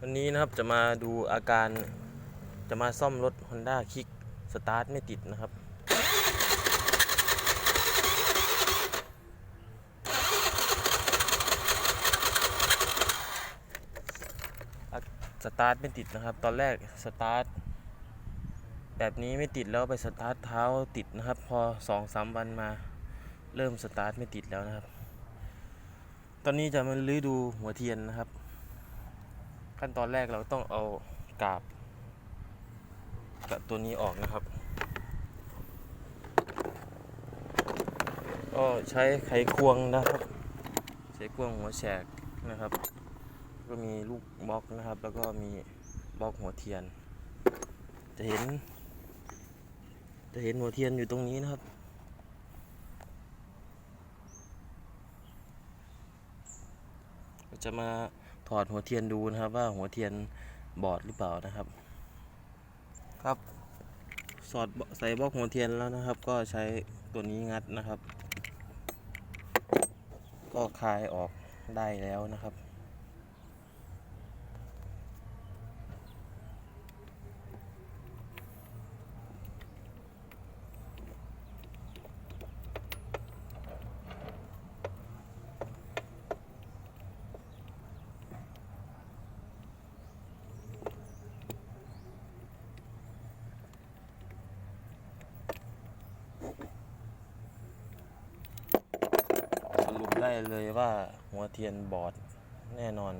วันนี้นะครับจะมาดูอาการจะมาซ่อมรถ Honda Kick สตาร์ทไม่ติดนะครับ สตาร์ทไม่ติดนะครับ ตอนแรกสตาร์ทแบบนี้ไม่ติดแล้วไปสตาร์ทเท้าติดนะครับ พอสองสามวันมาเริ่มสตาร์ทไม่ติดแล้วนะครับ ตอนนี้จะมาลื้อดูหัวเทียนนะครับ ขั้นตอนแรกเราต้องเอากาบกับตัวนี้ออกนะครับ ก็ใช้ไขควงนะครับ ใช้ควงหัวแฉกนะครับ ก็มีลูกบล็อกนะครับ แล้วก็มีบล็อกหัวเทียน จะเห็น จะเห็นหัวเทียนอยู่ตรงนี้นะครับจะมา ถอดหัวเทียนดูนะครับ ว่าหัวเทียนบอดหรือเปล่านะครับ ครับสอดใส่บล็อกหัวเทียนแล้วนะครับ ก็ใช้ตัวนี้งัดนะครับ ก็คลายออกได้แล้วนะครับ เลยว่าหัวเทียนบอดแน่นอน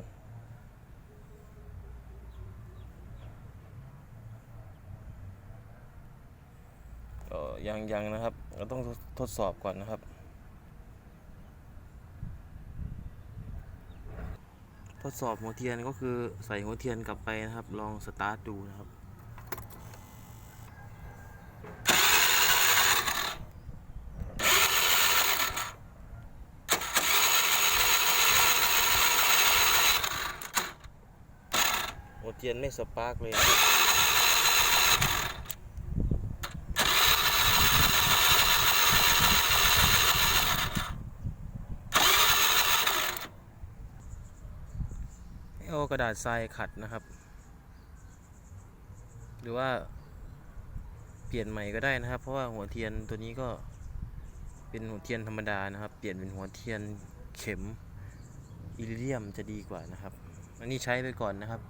ก็ยังยังนะครับเราต้องทดสอบก่อนนะครับ ทดสอบหัวเทียนก็คือใส่หัวเทียนกลับไปนะครับ ลองสตาร์ทดูนะครับ เทียนไม่สปาร์กเลยให้เอากระดาษทรายขัดนะครับ หรือว่าเปลี่ยนใหม่ก็ได้นะครับ เพราะว่าหัวเทียนตัวนี้ก็เป็นหัวเทียนธรรมดานะครับ เปลี่ยนเป็นหัวเทียนเข็มอิริเดียมจะดีกว่านะครับ อันนี้ใช้ไปก่อนนะครับ